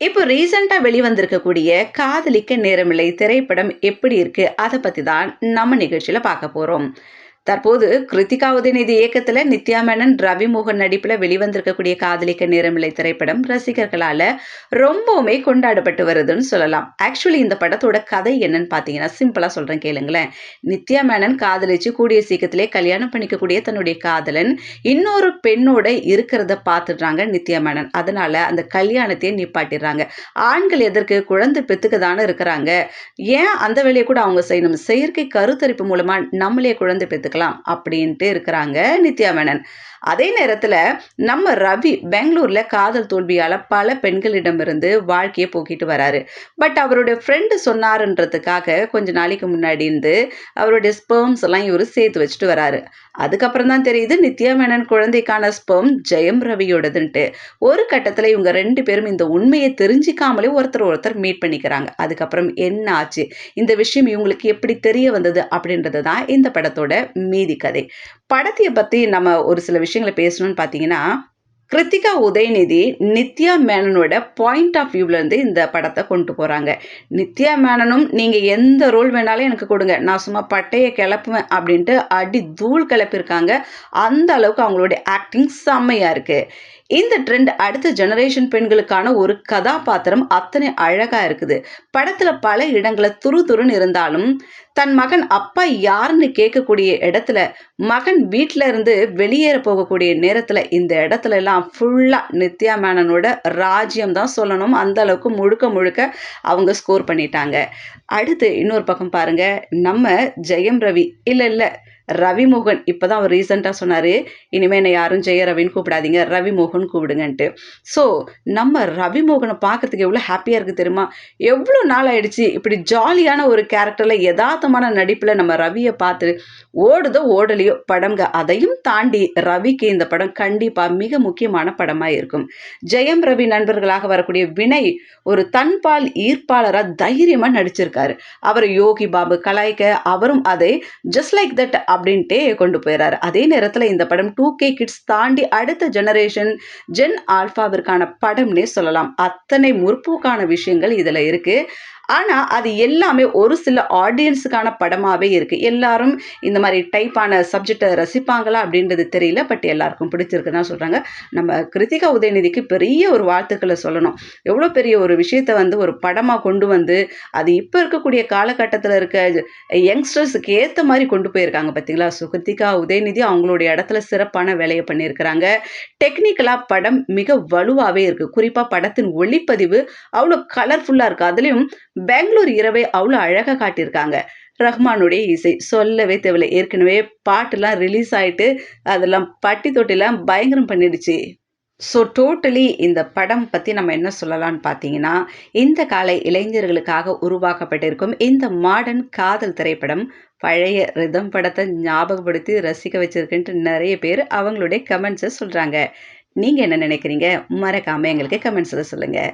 இப்போ ரீசெண்டாக வெளிவந்திருக்கக்கூடிய காதலிக்க நேரமில்லை திரைப்படம் எப்படி இருக்கு அதை பற்றி தான் நம்ம நிகழ்ச்சியில் பார்க்க போகிறோம் தற்போது கிருத்திகா உதயநிதி இயக்கத்தில் நித்யா மேனன் ரவி மோகன் நடிப்பில் வெளிவந்திருக்கக்கூடிய காதலிக்க நேரமில்லை திரைப்படம் ரசிகர்களால் ரொம்பவுமே கொண்டாடப்பட்டு வருதுன்னு சொல்லலாம். ஆக்சுவலி இந்த படத்தோட கதை என்னன்னு பார்த்தீங்கன்னா சிம்பிளாக சொல்கிறேன் கேளுங்களேன். நித்யா மேனன் காதலிச்சு கூடிய சீக்கிரத்திலே கல்யாணம் பண்ணிக்கக்கூடிய தன்னுடைய காதலன் இன்னொரு பெண்ணோட இருக்கிறத பார்த்துடுறாங்க நித்யா மேனன். அதனால அந்த கல்யாணத்தையே நிப்பாட்டிடுறாங்க. ஆண்கள் எதற்கு? குழந்தை பெத்துக்க தானே இருக்கிறாங்க. ஏன் அந்த வேலையை கூட அவங்க செய்யணும்? செயற்கை கருத்தரிப்பு மூலமா நம்மளே குழந்தை பெத்துக்கலாம் அப்படின்ட்டு இருக்கிறாங்க நித்யா மேனன் அதே நேரத்தில் நம்ம ரவி பெங்களூரில் காதல் தோல்வியால் பல பெண்களிடமிருந்து வாழ்க்கையை போக்கிட்டு வராரு. பட் அவருடைய ஃப்ரெண்டு சொன்னாருன்றதுக்காக கொஞ்ச நாளைக்கு முன்னாடி இருந்து அவருடைய ஸ்பெர்ம்ஸ் எல்லாம் இவர் சேர்த்து வச்சுட்டு வராரு. அதுக்கப்புறம் தான் தெரியுது நித்யா மேனன் குழந்தைக்கான ஸ்பெர்ம் ஜெயம் ரவியோடதுன்ட்டு. ஒரு கட்டத்தில் இவங்க ரெண்டு பேரும் இந்த உண்மையை தெரிஞ்சிக்காமலே ஒருத்தர் ஒருத்தர் மீட் பண்ணிக்கிறாங்க. அதுக்கப்புறம் என்ன ஆச்சு? இந்த விஷயம் இவங்களுக்கு எப்படி தெரிய வந்தது அப்படின்றது தான் இந்த படத்தோட மீதி கதை. படத்தையை பற்றி நம்ம ஒரு சில விஷயங்களை பேசணும்னு பார்த்தீங்கன்னா கிருத்திகா உதயநிதி நித்யா மேனனோட பாயிண்ட் ஆஃப் வியூவிலேருந்து இந்த படத்தை கொண்டு போகிறாங்க நித்யா மேனனும் நீங்கள் எந்த ரோல் வேணாலும் எனக்கு கொடுங்க. நான் சும்மா பட்டையை கிளப்புவேன் அப்படின்ட்டு அடி தூள் கிளப்பியிருக்காங்க. அந்த அளவுக்கு அவங்களுடைய ஆக்டிங் செம்மையாக இருக்குது இந்த ட்ரெண்ட் அடுத்த ஜெனரேஷன் பெண்களுக்கான ஒரு கதாபாத்திரம் அத்தனை அழகா இருக்குது. படத்துல பல இடங்களை துரு துருன்னு இருந்தாலும் தன் மகன் அப்பா யாருன்னு கேட்கக்கூடிய இடத்துல மகன் வீட்டில இருந்து வெளியேற போகக்கூடிய நேரத்துல இந்த இடத்துல எல்லாம் ஃபுல்லா நித்யா மேனனோட ராஜ்யம் தான் சொல்லணும். அந்த அளவுக்கு முழுக்க முழுக்க அவங்க ஸ்கோர் பண்ணிட்டாங்க. அடுத்து இன்னொரு பக்கம் பாருங்க. நம்ம ஜெயம் ரவி. இல்லை இல்லை. ரவிமோகன் இப்போ தான் அவர் ரீசெண்டாக சொன்னார். இனிமேல் என்னை யாரும் ஜெய ரவின்னு கூப்பிடாதீங்க. ரவிமோகன் கூப்பிடுங்கன்ட்டு. ஸோ நம்ம ரவிமோகனை பார்க்கறதுக்கு எவ்வளோ ஹாப்பியாக இருக்குது தெரியுமா? எவ்வளோ நாள் ஆயிடுச்சு? இப்படி ஜாலியான ஒரு கேரக்டரில் யதார்த்தமான நடிப்பில் நம்ம ரவியை பார்த்து ஓடுதோ ஓடலையோ படம்ங்க. அதையும் தாண்டி ரவிக்கு இந்த படம் கண்டிப்பாக மிக முக்கியமான படமாக இருக்கும். ஜெயம் ரவி நண்பர்களாக வரக்கூடிய வினய் ஒரு தன்பால் ஈர்ப்பாளராக தைரியமாக நடிச்சிருக்காரு. அவர் யோகி பாபு கலாய்க்க அவரும் அதை. ஜஸ்ட் லைக் தட் அப்படின்ட்டு கொண்டு போயிறாரு. அதே நேரத்தில் இந்த படம் டூ கே கிட்ஸ் தாண்டி அடுத்த ஜெனரேஷன் ஜென் ஆல்ஃபாவிற்கான படம்னே சொல்லலாம். அத்தனை முற்போக்கான விஷயங்கள் இதில் இருக்குது ஆனால் அது எல்லாமே ஒரு சில ஆடியன்ஸுக்கான படமாகவே இருக்குது எல்லாரும் இந்த மாதிரி டைப்பான சப்ஜெக்டை ரசிப்பாங்களா அப்படின்றது தெரியல பட் எல்லாருக்கும் பிடிச்சிருக்குன்னு தான் சொல்கிறாங்க நம்ம கிருத்திகா உதயநிதிக்கு பெரிய ஒரு வாழ்த்துக்களை சொல்லணும். எவ்வளோ பெரிய ஒரு விஷயத்தை வந்து ஒரு படமாக கொண்டு வந்து அது இப்போ இருக்கக்கூடிய காலகட்டத்தில் இருக்க யங்ஸ்டர்ஸுக்கு ஏற்ற மாதிரி கொண்டு போயிருக்காங்க பார்த்தீங்களா ஸோ கிருத்திகா உதயநிதி அவங்களுடைய இடத்துல சிறப்பான வேலையை பண்ணியிருக்கிறாங்க. டெக்னிக்கலாக படம் மிக வலுவாகவே இருக்குது குறிப்பாக படத்தின் ஒளிப்பதிவு அவ்வளோ கலர்ஃபுல்லாக இருக்குது அதுலேயும் பெங்களூர் இரவை அவ்வளோ அழகாக காட்டியிருக்காங்க. ரஹ்மானுடைய இசை சொல்லவே தேவையில்லை. ஏற்கனவே பாட்டெல்லாம் ரிலீஸ் ஆகிட்டு அதெல்லாம் பட்டி தொட்டிலாம் பயங்கரம் பண்ணிடுச்சு. ஸோ டோட்டலி இந்த படம் பற்றி நம்ம என்ன சொல்லலாம்னு பார்த்தீங்கன்னா இந்த கால இளைஞர்களுக்காக உருவாக்கப்பட்டிருக்கும் இந்த மாடர்ன் காதல் திரைப்படம் பழைய ரிதம் படத்தை ஞாபகப்படுத்தி ரசிக்க வச்சிருக்குன்ட்டு நிறைய பேர் அவங்களுடைய கமெண்ட்ஸை சொல்கிறாங்க நீங்கள் என்ன நினைக்கிறீங்க? மறக்காமல் எங்களுக்கு கமெண்ட்ஸில் சொல்லுங்கள்